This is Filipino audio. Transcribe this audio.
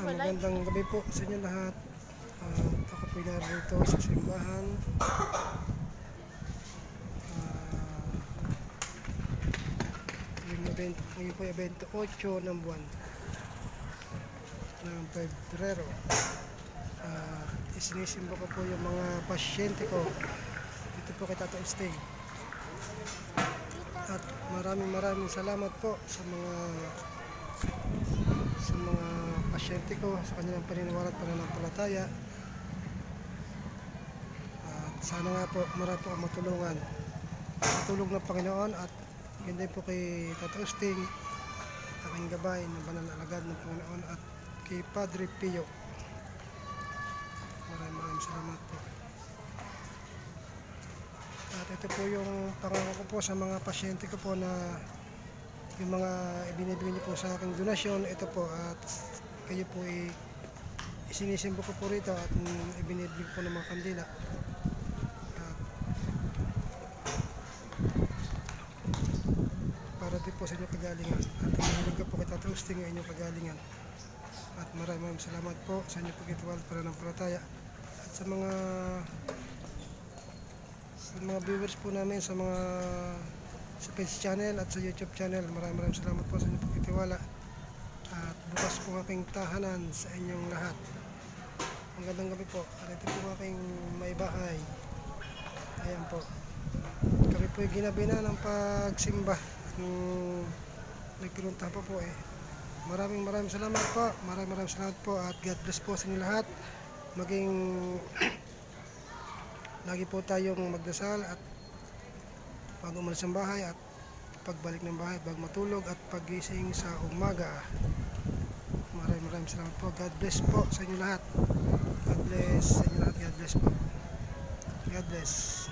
Ah, magandang gabi po sa inyo lahat. Ah, ako po narito sa simbahan. Ah, yung event, ngayon po event 8 ng buwan ng Pebrero. Ah, isinisimba ko po yung mga pasyente ko dito po kay Tata Usteng. At maraming maraming salamat po sa mga pasyente ko sa kanilang paniniwala at pananampalataya. At sana nga po marami po ang matulungan. Sa tulong ng Panginoon at hindi po kay Tata Usting, aking gabay ng banal na alagad ng Panginoon at kay Padre Pio. Maraming maraming salamat po. At ito po yung pangako ko po sa mga pasyente ko po na yung mga ibinibigay niyo po sa aking donasyon, ito po at kayo po ay isinisimbo ko po rito at ibinibigay ko po ng mga kandila. Para din po sa inyong kagalingan. At hinihiling ko po kay Tata Usting ang inyong kagalingan. At maraming maraming salamat po sa inyong pagkitiwala para ng palataya. At sa mga sa mga viewers po namin sa mga sa Page channel at sa YouTube channel. Maraming maraming salamat po sa inyong pagtitiwala. At bukas po aking tahanan sa inyong lahat. Magandang gabi po. At ito po aking may bahay. Ayan po. Kami po ay ginabi na ng pagsimba. Nung nagpinunta pa po eh. Maraming maraming salamat po. Maraming maraming salamat po. At God bless po sa inyo lahat. Maging lagi po tayong magdasal at bago umalis ng bahay at pagbalik ng bahay, bago matulog at pagising sa umaga. Maraming salamat po. God bless po sa inyo lahat. God bless sa inyo lahat. God bless po. God bless.